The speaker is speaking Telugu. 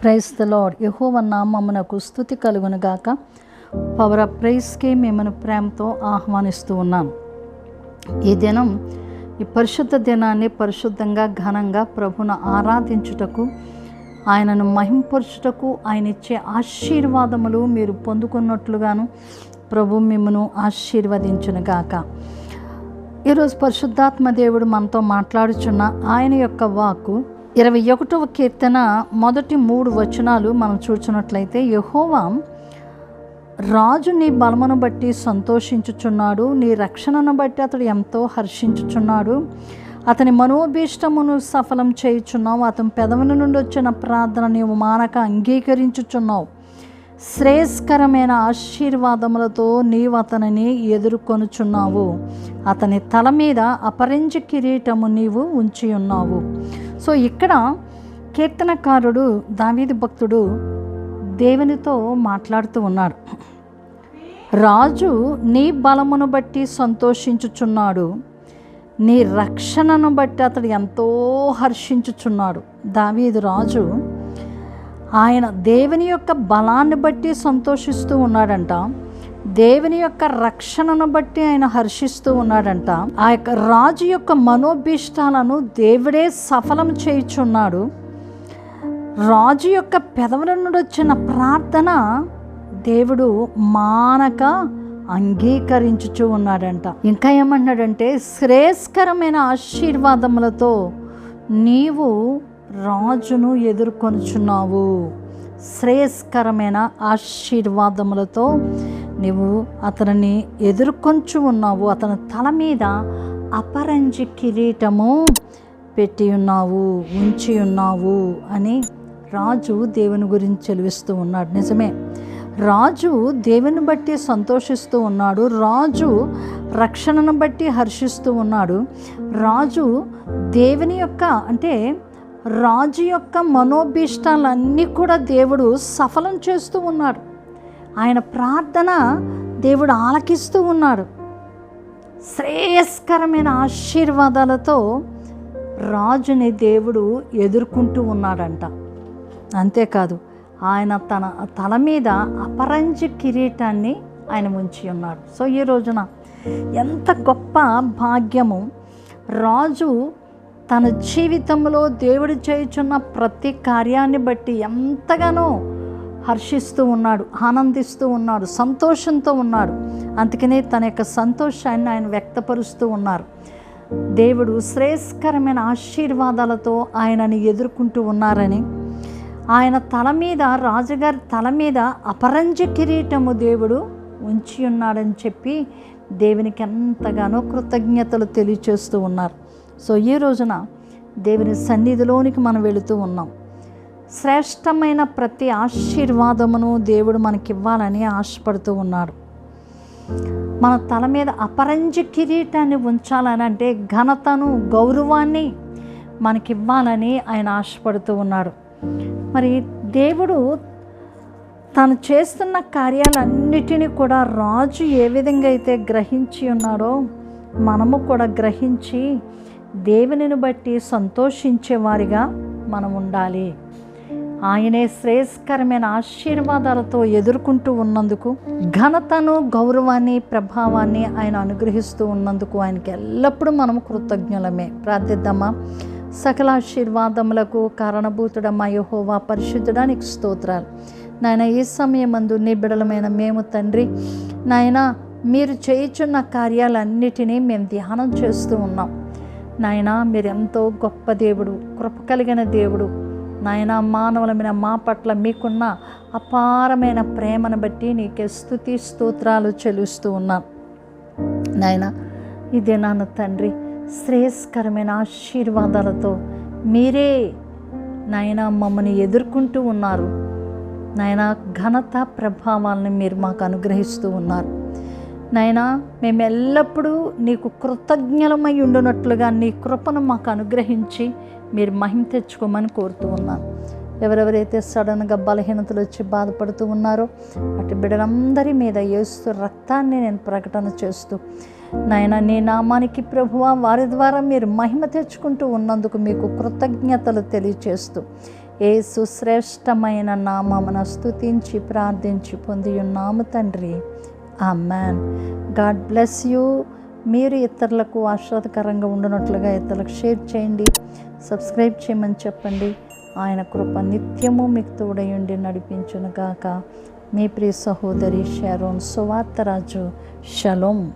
ప్రైస్ ద లాడ్ యహోవ నామమునకు స్థుతి కలుగును గాక పవర్ ఆఫ్ ప్రైస్కే మిమ్మల్ని ప్రేమతో ఆహ్వానిస్తూ ఉన్నాను ఈ దినం ఈ పరిశుద్ధ దినాన్ని పరిశుద్ధంగా ఘనంగా ప్రభును ఆరాధించుటకు ఆయనను మహింపరచుటకు ఆయన ఇచ్చే ఆశీర్వాదములు మీరు పొందుకున్నట్లుగాను ప్రభు మిమ్మను ఆశీర్వదించునుగాక. ఈరోజు పరిశుద్ధాత్మ దేవుడు మనతో మాట్లాడుచున్న ఆయన యొక్క వాక్కు ఇరవై ఒకటవ కీర్తన మొదటి మూడు వచనాలు మనం చూచినట్లయితే యహోవా రాజు నీ బలమును బట్టి సంతోషించుచున్నాడు నీ రక్షణను బట్టి అతడు ఎంతో హర్షించుచున్నాడు. అతని మనోభీష్టమును సఫలం చేయుచున్నావు అతని పెదవుని నుండి వచ్చిన ప్రార్థన నీవు మానక అంగీకరించుచున్నావు. శ్రేయస్కరమైన ఆశీర్వాదములతో నీవు అతనిని ఎదుర్కొనుచున్నావు. అతని తల మీద అపరించ కిరీటము నీవు ఉంచి ఉన్నావు సో ఇక్కడ కీర్తనకారుడు దావీది భక్తుడు దేవునితో మాట్లాడుతూ ఉన్నాడు. రాజు నీ బలమును బట్టి సంతోషించుచున్నాడు. నీ రక్షణను బట్టి అతడు ఎంతో హర్షించుచున్నాడు. దావీదు రాజు ఆయన దేవుని యొక్క బలాన్ని బట్టి సంతోషిస్తూ ఉన్నాడంట. దేవుని యొక్క రక్షణను బట్టి ఆయన హర్షిస్తూ ఉన్నాడంట. ఆ యొక్క రాజు యొక్క మనోభీష్టాలను దేవుడే సఫలం చేయుచున్నాడు. రాజు యొక్క పెదవుల నుండి వచ్చిన ప్రార్థన దేవుడు మానక అంగీకరించుచూ ఉన్నాడంట. ఇంకా ఏమన్నాడంటే శ్రేయస్కరమైన ఆశీర్వాదములతో నీవు రాజును ఎదుర్కొనుచున్నావు. శ్రేయస్కరమైన ఆశీర్వాదములతో నీవు అతనిని ఎదుర్కొంచు ఉన్నావు. అతని తల మీద అపరంజి కిరీటము పెట్టి ఉన్నావు ఉంచి ఉన్నావు అని రాజు దేవుని గురించి చెలివిస్తూ ఉన్నాడు. నిజమే రాజు దేవుని బట్టి సంతోషిస్తూ ఉన్నాడు. రాజు రక్షణను బట్టి హర్షిస్తూ ఉన్నాడు. రాజు దేవుని యొక్క అంటే రాజు యొక్క మనోభీష్టాలన్నీ కూడా దేవుడు సఫలం చేస్తూ ఉన్నాడు. ఆయన ప్రార్థన దేవుడు ఆలకిస్తూ ఉన్నాడు. శ్రేయస్కరమైన ఆశీర్వాదాలతో రాజుని దేవుడు ఎదుర్కొంటూ ఉన్నాడంట. అంతేకాదు ఆయన తన తల మీద అపరంజ కిరీటాన్ని ఆయన ఉంచి ఉన్నాడు. సో ఈ రోజున ఎంత గొప్ప భాగ్యము. రాజు తన జీవితంలో దేవుడు చేయుచున్న ప్రతి కార్యాన్ని బట్టి ఎంతగానో హర్షిస్తూ ఉన్నాడు ఆనందిస్తూ ఉన్నాడు సంతోషంతో ఉన్నాడు. అందుకనే తన యొక్క సంతోషాన్ని ఆయన వ్యక్తపరుస్తూ ఉన్నారు. దేవుడు శ్రేయస్కరమైన ఆశీర్వాదాలతో ఆయనని ఎదుర్కొంటూ ఉన్నారని ఆయన తల మీద రాజుగారి తల మీద అపరంజ కిరీటము దేవుడు ఉంచి ఉన్నాడని చెప్పి దేవునికి ఎంతగానో కృతజ్ఞతలు తెలియచేస్తూ ఉన్నారు. సో ఈ రోజున దేవుని సన్నిధిలోనికి మనం వెళుతూ ఉన్నాం. శ్రేష్టమైన ప్రతి ఆశీర్వాదమును దేవుడు మనకివ్వాలని ఆశపడుతూ ఉన్నాడు మన తల మీద అపరంజ కిరీటాన్ని ఉంచాలని అంటే ఘనతను గౌరవాన్ని మనకివ్వాలని ఆయన ఆశపడుతూ ఉన్నాడు మరి దేవుడు తను చేస్తున్న కార్యాలన్నిటినీ కూడా రాజు ఏ విధంగా అయితే గ్రహించి ఉన్నాడో మనము కూడా గ్రహించి దేవునిని బట్టి సంతోషించేవారిగా మనం ఉండాలి. ఆయనే శ్రేయస్కరమైన ఆశీర్వాదాలతో ఎదుర్కొంటూ ఉన్నందుకు ఘనతను గౌరవాన్ని ప్రభావాన్ని ఆయన అనుగ్రహిస్తూ ఉన్నందుకు ఆయనకి ఎల్లప్పుడూ మనం కృతజ్ఞులమే. ప్రార్థిద్దామా? సకల ఆశీర్వాదములకు కారణభూతుడమ్మా యహోవా పరిశుద్ధుడానికి స్తోత్రాలు. నాయన ఈ సమయమందు నీ బిడలమైన మేము తండ్రి నాయన మీరు చేయుచున్న కార్యాలన్నిటినీ మేము ధ్యానం చేస్తూ ఉన్నాం. నాయన మీరెంతో గొప్ప దేవుడు కృప కలిగిన దేవుడు నాయన మానవులమైన మా పట్ల మీకున్న అపారమైన ప్రేమను బట్టి నీకే స్థుతి స్తోత్రాలు చెలుస్తూ ఉన్నాం. నాయన ఇదే నాన్న తండ్రి శ్రేయస్కరమైన ఆశీర్వాదాలతో మీరే నాయన మమ్మల్ని ఎదుర్కొంటూ ఉన్నారు. నాయన ఘనత ప్రభావాలను మీరు మాకు అనుగ్రహిస్తూ ఉన్నారు. నాయనా మేము ఎల్లప్పుడూ నీకు కృతజ్ఞలమై ఉండునట్లుగా నీ కృపను మాకు అనుగ్రహించి మీరు మహిమ తెచ్చుకోమని కోరుతూ ఉన్నాను ఎవరెవరైతే సడన్గా బలహీనతలు వచ్చి బాధపడుతూ ఉన్నారో అటు బిడ్డలందరి మీద ఏస్తూ రక్తాన్ని నేను ప్రకటన చేస్తూ నాయన నీ నామానికి ప్రభువ వారి ద్వారా మీరు మహిమ తెచ్చుకుంటూ ఉన్నందుకు మీకు కృతజ్ఞతలు తెలియచేస్తూ ఏ సుశ్రేష్టమైన నామమున స్తుతించి ప్రార్థించి పొంది ఉన్నాము తండ్రి. ఆ మ్యాన్ గాడ్ బ్లెస్ యూ మీరు ఇతరులకు ఆహ్లాదకరంగా ఉండనట్లుగా ఇతరులకు షేర్ చేయండి. సబ్స్క్రైబ్ చేయమని చెప్పండి. ఆయన కృప నిత్యము మీకు తోడయుండి నడిపించునుగాక. మీ ప్రియ సహోదరి షారోన్ సువార్తరాజు. షలోం